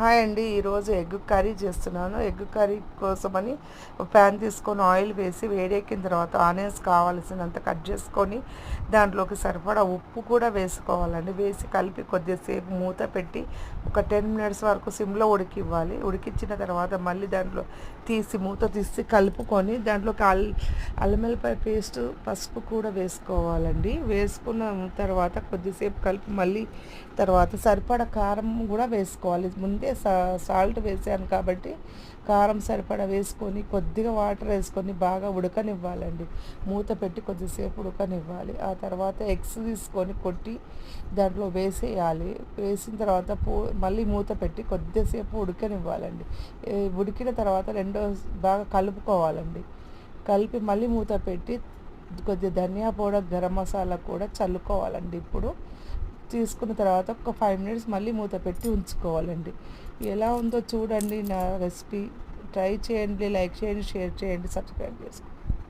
Hi అండి ఈరోజు egg curry చేస్తున్నాను. ఎగ్ కర్రీ కోసమని ప్యాన్ తీసుకొని ఆయిల్ వేసి వేడెక్కిన తర్వాత ఆనియన్స్ కావాల్సినంత కట్ చేసుకొని దాంట్లోకి సరిపడా ఉప్పు కూడా వేసుకోవాలండి. వేసి కలిపి కొద్దిసేపు మూత పెట్టి ఒక టెన్ మినిట్స్ వరకు సిమ్లో ఉడికివ్వాలి. ఉడికించిన తర్వాత మళ్ళీ దాంట్లో తీసి మూత తీసి కలుపుకొని దాంట్లోకి అల్ అల్లం పేస్ట్ పసుపు కూడా వేసుకోవాలండి. వేసుకున్న తర్వాత కొద్దిసేపు కలిపి మళ్ళీ తర్వాత సరిపడా కారం కూడా వేసుకోవాలి. ముందే సాల్ట్ వేసాను కాబట్టి కారం సరిపడా వేసుకొని కొద్దిగా వాటర్ వేసుకొని బాగా ఉడకనివ్వాలండి. మూత పెట్టి కొద్దిసేపు ఉడకనివ్వాలి. ఆ తర్వాత ఎగ్స్ తీసుకొని కొట్టి దాంట్లో వేసేయాలి. వేసిన తర్వాత పో మళ్ళీ మూత పెట్టి కొద్దిసేపు ఉడకనివ్వాలండి. ఉడికిన తర్వాత రెండో బాగా కలుపుకోవాలండి. కలిపి మళ్ళీ మూత పెట్టి కొద్దిగా ధనియా పౌడర్ గరం మసాలా కూడా చల్లుకోవాలండి. ఇప్పుడు తీసుకున్న తర్వాత ఒక ఫైవ్ మినిట్స్ మళ్ళీ మూత పెట్టి ఉంచుకోవాలండి. ఎలా ఉందో చూడండి నా రెసిపీ ట్రై చేయండి లైక్ చేయండి షేర్ చేయండి సబ్స్క్రైబ్ చేసుకోండి.